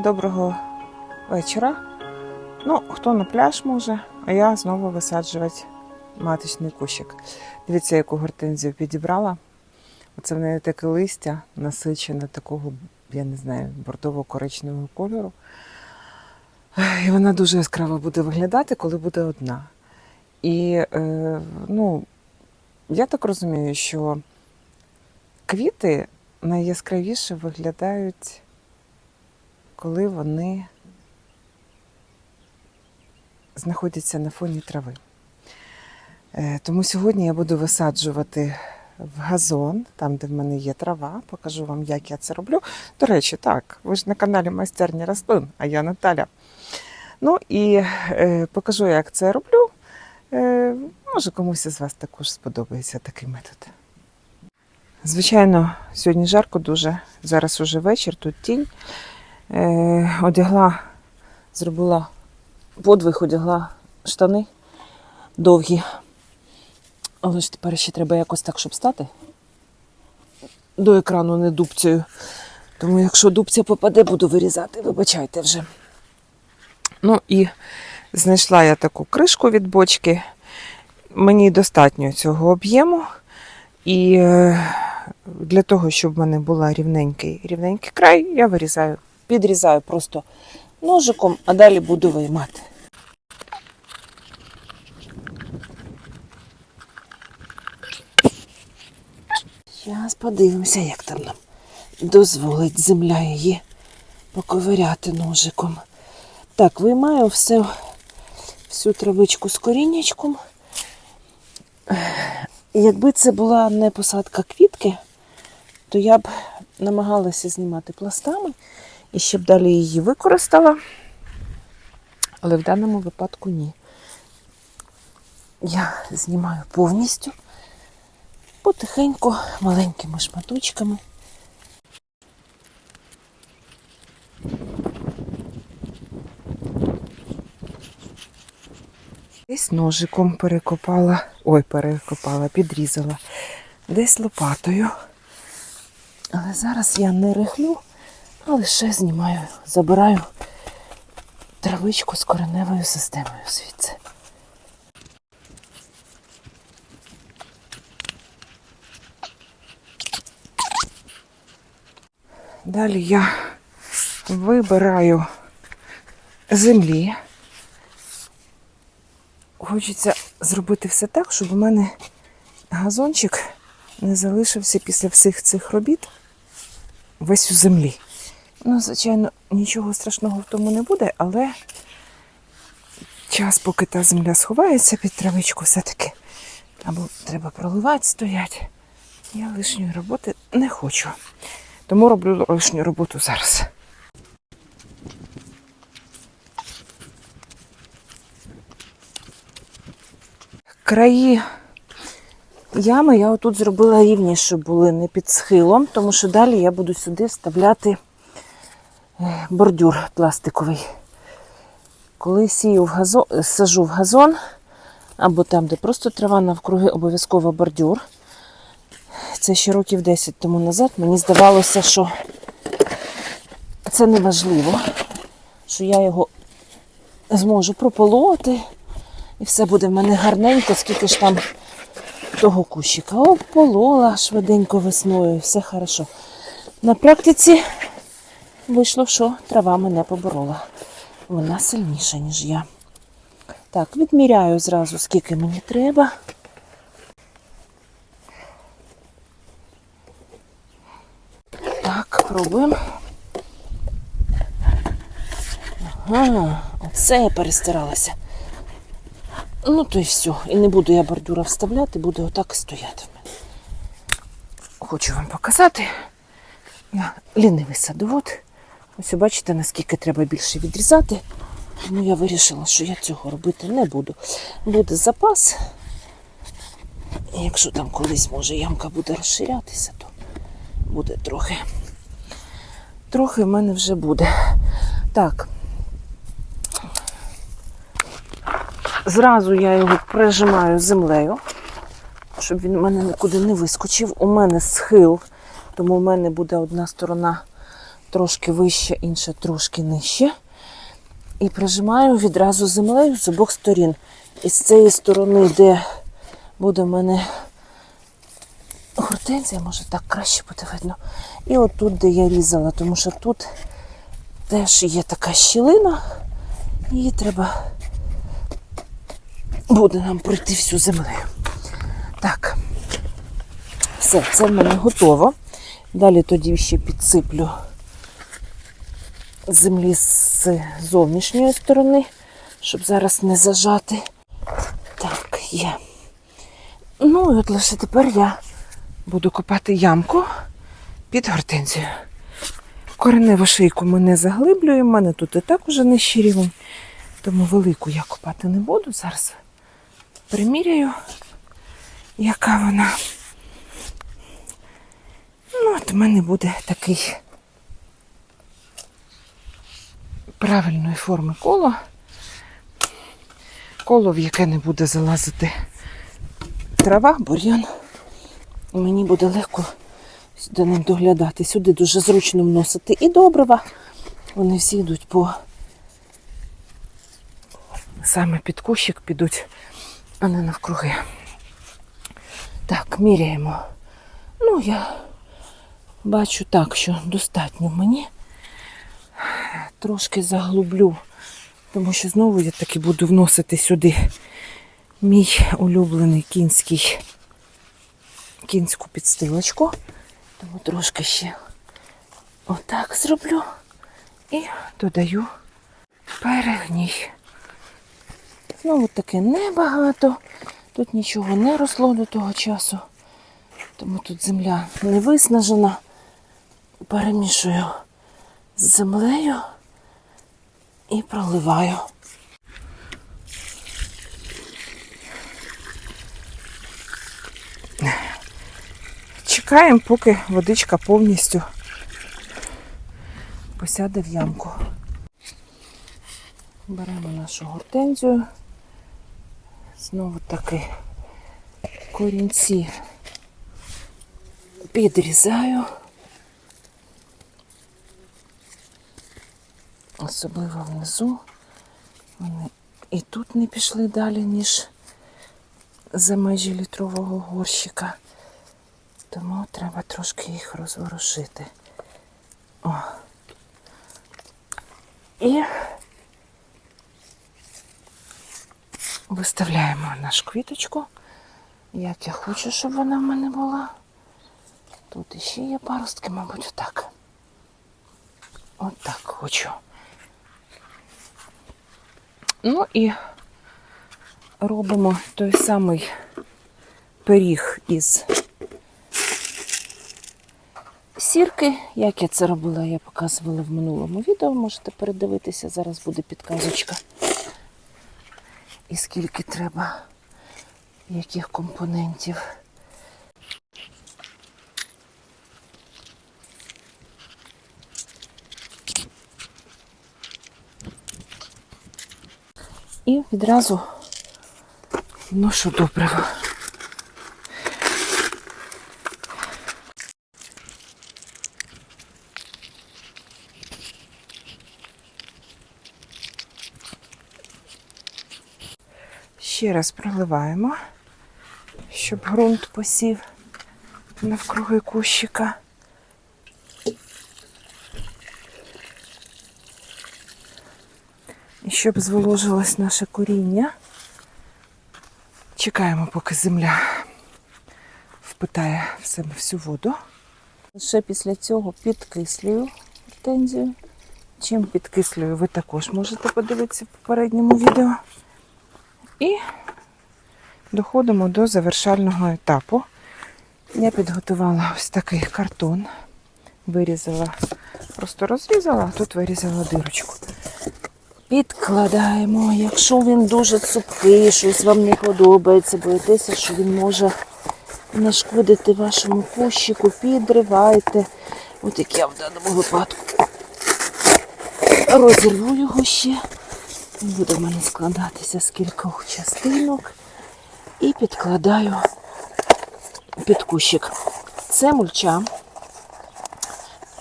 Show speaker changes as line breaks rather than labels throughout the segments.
доброго вечора. Ну, хто на пляж може, а я знову висаджувати маточний кущик. Дивіться, яку гортензію підібрала. Оце в неї таке листя насичене такого, я не знаю, бордово-коричневого кольору. І вона дуже яскраво буде виглядати, коли буде одна. І е, ну, я так розумію, що квіти найяскравіше виглядають, коли вони знаходяться на фоні трави. Е, Тому сьогодні я буду висаджувати в газон, там, де в мене є трава. Покажу вам, як я це роблю. До речі, так, ви ж на каналі Майстерня рослин, а я Наталя. Ну і е, покажу, як це роблю. Е, може, комусь із вас також сподобається такий метод. Звичайно, сьогодні жарко дуже. Зараз уже вечір, тут тінь. Е, одягла, зробила подвиг, одягла штани довгі. Але ж тепер ще треба якось так, щоб стати. До екрану не дубцею. Тому якщо дубця попаде, буду вирізати. Вибачайте вже. Ну і знайшла я таку кришку від бочки. Мені достатньо цього об'єму. І е, для того, щоб в мене була рівненький, рівненький край, я вирізаю, підрізаю просто ножиком, а далі буду виймати. Зараз подивимося, як там нам дозволить земля її поковиряти ножиком. Так, виймаю все, всю травичку з коріннячком. Якби це була не посадка квітки, то я б намагалася знімати пластами і ще б далі її використала. Але в даному випадку ні. Я знімаю повністю, потихеньку, маленькими шматочками. Десь ножиком перекопала, ой, перекопала, підрізала, десь лопатою. Але зараз я не рихлю, а лише знімаю, забираю травичку з кореневою системою звідси. Далі я вибираю землі. Хочеться зробити все так, щоб у мене газончик не залишився після всіх цих робіт весь у землі. Ну, звичайно, нічого страшного в тому не буде, але час, поки та земля сховається під травичку, все-таки або треба проливати стоять. Я лишньої роботи не хочу. Тому роблю лишню роботу зараз. Краї ями я отут зробила рівні, щоб були не під схилом, тому що далі я буду сюди вставляти бордюр пластиковий. Коли сію в газон, сажу в газон, або там, де просто трава навкруги, обов'язково бордюр. Це ще років 10 тому назад мені здавалося, що це не важливо, що я його зможу прополоти, і все буде в мене гарненько, скільки ж там того кущика. Ополола швиденько весною, все хорошо. На практиці вийшло, що трава мене поборола. Вона сильніша, ніж я. Так, відміряю зразу, скільки мені треба. Так, пробуємо. Ага, оце я перестаралася. Ну, то й все. І не буду я бордюра вставляти, буде отак стояти. Хочу вам показати. Я лінивий садовод. Ось бачите, наскільки треба більше відрізати. Тому я вирішила, що я цього робити не буду. Буде запас. Якщо там колись, може, ямка буде розширятися, то буде трохи. Трохи в мене вже буде. Так. Зразу я його прижимаю землею, щоб він у мене нікуди не вискочив. У мене схил, тому в мене буде одна сторона трошки вище, інша трошки нижче. І прижимаю відразу землею з обох сторін. І з цієї сторони, де буде в мене гортензія, може так краще буде видно. І отут, де я різала, тому що тут теж є така щілина, її треба буде нам пройти всю землею. Так, все, це в мене готово. Далі тоді ще підсиплю землі з зовнішньої сторони, щоб зараз не зажати. Так, є. Ну, і от лише тепер я буду копати ямку під гортензію. Кореневу шийку ми не заглиблюємо, у мене тут і так уже нижчий рівень, тому велику я копати не буду. Зараз приміряю, яка вона. Ну, от у мене буде такий правильної форми коло. Коло, в яке не буде залазити трава, бур'ян. Мені буде легко до ним доглядати. Сюди дуже зручно вносити і добрива. Вони всі йдуть по саме під кущик підуть, а не навкруги. Так, міряємо. Ну, я бачу так, що достатньо мені. Трошки заглублю, тому що знову я таки буду вносити сюди мій улюблений кінський кінську підстилочку. Тому трошки ще отак зроблю і додаю перегній. Знову таки небагато. Тут нічого не росло до того часу, тому тут земля не виснажена. Перемішую з землею і проливаю. Чекаємо, поки водичка повністю посяде в ямку. Беремо нашу гортензію. Знову таки корінці підрізаю. Особливо внизу. Вони і тут не пішли далі, ніж за межі літрового горщика. Тому треба трошки їх розворушити. О. І виставляємо нашу квіточку. Як я хочу, щоб вона в мене була. Тут іще є паростки, мабуть, отак. Отак хочу. Ну і робимо той самий пиріг із сірки. Як я це робила, я показувала в минулому відео. Можете передивитися, зараз буде підказочка. І скільки треба, яких компонентів. І відразу вношу добриво. Ще раз проливаємо, щоб ґрунт посів навкруги кущика. Щоб зволожилось наше коріння. Чекаємо, поки земля впитає в себе всю воду. Лише після цього підкислюю гортензію. Чим підкислюю, ви також можете подивитися в попередньому відео. І доходимо до завершального етапу. Я підготувала ось такий картон, вирізала, просто розрізала, а тут вирізала дирочку. Підкладаємо, якщо він дуже цупкий, щось вам не подобається, боїтеся, що він може нашкодити вашому кущику, підривайте. От як я в даному випадку розірву його ще. Буде в мене складатися з кількох частинок. І підкладаю під кущик. Це мульча.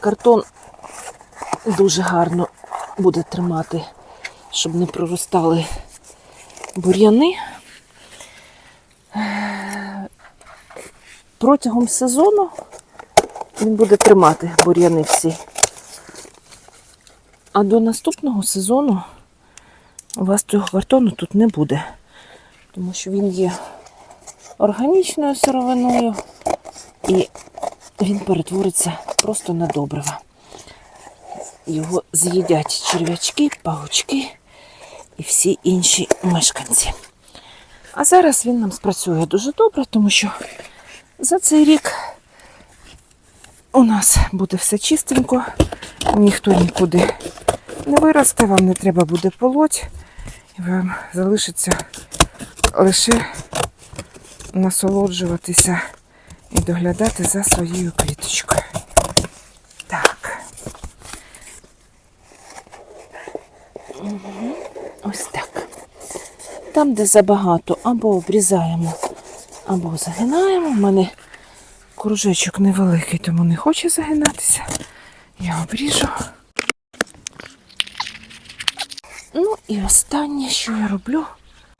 Картон дуже гарно буде тримати, щоб не проростали бур'яни. Протягом сезону він буде тримати бур'яни всі. А до наступного сезону у вас цього картону тут не буде, тому що він є органічною сировиною і він перетвориться просто на добрива. Його з'їдять черв'ячки, пагучки і всі інші мешканці. А зараз він нам спрацює дуже добре, тому що за цей рік у нас буде все чистенько, ніхто нікуди не виросте, вам не треба буде полоть, і вам залишиться лише насолоджуватися і доглядати за своєю квіточкою. Так. Мгм. Ось так. Там, де забагато, або обрізаємо, або загинаємо. У мене кружечок невеликий, тому не хоче загинатися. Я обріжу. Ну і останнє, що я роблю.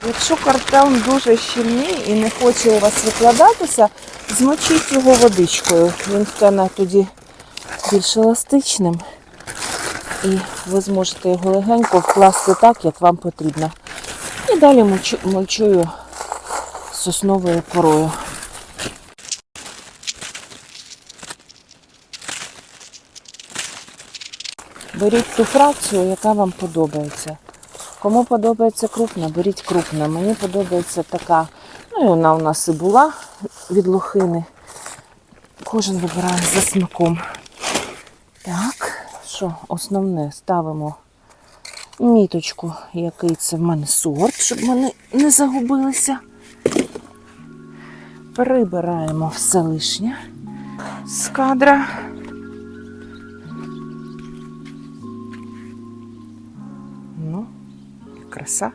Якщо картон дуже щільний і не хоче у вас викладатися, змочіть його водичкою. Він стане тоді більш еластичним. І ви зможете його легенько вкласти так, як вам потрібно. І далі мульчу- мульчую сосновою порою. Беріть ту фракцію, яка вам подобається. Кому подобається крупна, беріть крупна. Мені подобається така. Ну і вона у нас і була від лохини. Кожен вибирає за смаком. Так, що, основне ставимо міточку, який це в мене сорт, щоб вони не загубилися. Прибираємо все лишнє з кадра. Ну, і краса.